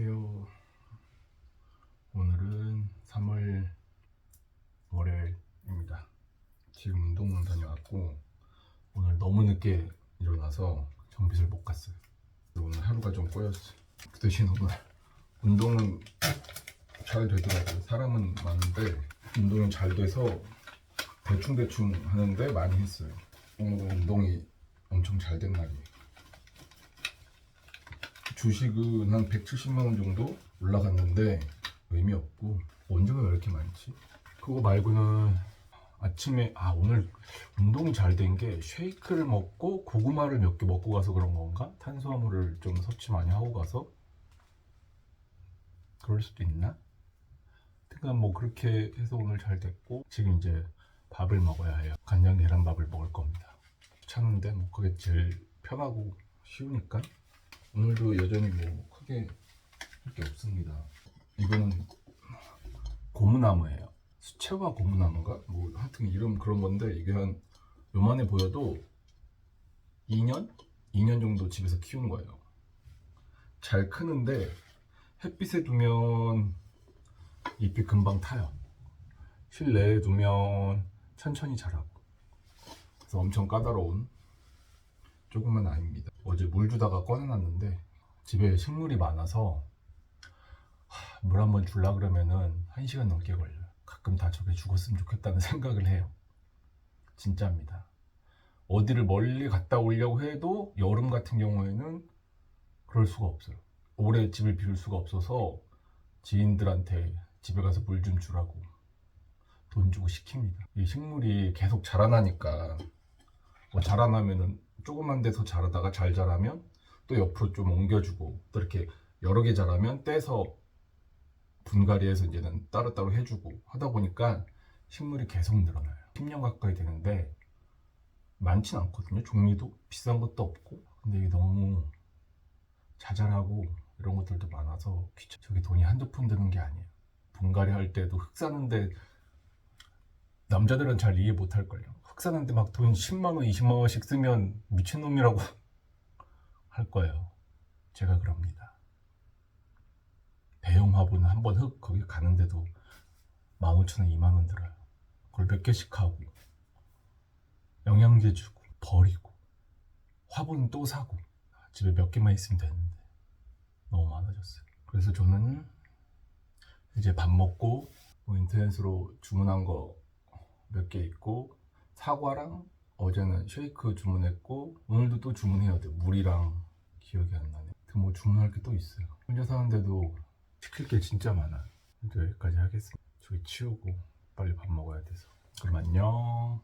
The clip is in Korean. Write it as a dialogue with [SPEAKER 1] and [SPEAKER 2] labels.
[SPEAKER 1] 안녕하세요. 오늘은 3월 월요일입니다. 지금 운동 다녀왔고 오늘 너무 늦게 일어나서 정비실 못 갔어요. 오늘 하루가 좀 꼬였어. 그 대신 오늘 운동은 잘 되더라고요. 사람은 많은데 운동은 잘 돼서 대충 대충 하는데 많이 했어요. 오늘은 운동이 엄청 잘 된 날이에요. 주식은 한 170만 원 정도 올라갔는데 의미 없고 언제가 왜 이렇게 많지? 그거 말고는 아침에 아 오늘 운동이 잘 된 게 쉐이크를 먹고 고구마를 몇 개 먹고 가서 그런 건가? 탄수화물을 좀 섭취 많이 하고 가서 그럴 수도 있나? 그러니까 뭐 그렇게 해서 오늘 잘 됐고 지금 이제 밥을 먹어야 해요. 간장 계란밥을 먹을 겁니다. 귀찮은데 뭐 그게 제일 편하고 쉬우니까 오늘도 여전히 뭐 크게 할 게 없습니다. 이거는 고무나무예요. 수채화 고무나무가 뭐 하여튼 이름 그런 건데 이게 한 요만해 보여도 2년? 2년 정도 집에서 키운 거예요. 잘 크는데 햇빛에 두면 잎이 금방 타요. 실내에 두면 천천히 자라고. 그래서 엄청 까다로운 조금만 아닙니다. 어제 물 주다가 꺼내놨는데 집에 식물이 많아서 물 한 번 줄라 그러면은 한 시간 넘게 걸려요. 가끔 다 저게 죽었으면 좋겠다는 생각을 해요. 진짜입니다. 어디를 멀리 갔다 오려고 해도 여름 같은 경우에는 그럴 수가 없어요. 오래 집을 비울 수가 없어서 지인들한테 집에 가서 물 좀 주라고 돈 주고 시킵니다. 이 식물이 계속 자라나니까 뭐 자라나면은 조그만 데서 자라다가 잘 자라면 또 옆으로 좀 옮겨주고 또 이렇게 여러 개 자라면 떼서 분갈이해서 이제는 따로따로 해주고 하다 보니까 식물이 계속 늘어나요. 10년 가까이 되는데 많진 않거든요. 종류도 비싼 것도 없고 근데 이게 너무 자잘하고 이런 것들도 많아서. 저기 돈이 한두 푼 드는 게 아니에요. 분갈이 할 때도 흙 사는데 남자들은 잘 이해 못 할걸요. 흙 사는데 막 돈 10만 원, 20만 원씩 쓰면 미친놈이라고 할 거예요. 제가 그럽니다. 대형 화분 한 번 흙 거기 가는데도 15,000원, 2만 원 들어요. 그걸 몇 개씩 하고 영양제 주고 버리고 화분 또 사고 집에 몇 개만 있으면 되는데 너무 많아졌어요. 그래서 저는 이제 밥 먹고 뭐 인터넷으로 주문한 거 몇 개 있고 사과랑 어제는 쉐이크 주문했고 오늘도 또 주문해야 돼 물이랑 기억이 안 나네. 뭐 주문할 게 또 있어요. 혼자 사는데도 시킬 게 진짜 많아 여기까지 하겠습니다. 저기 치우고 빨리 밥 먹어야 돼서. 그럼 안녕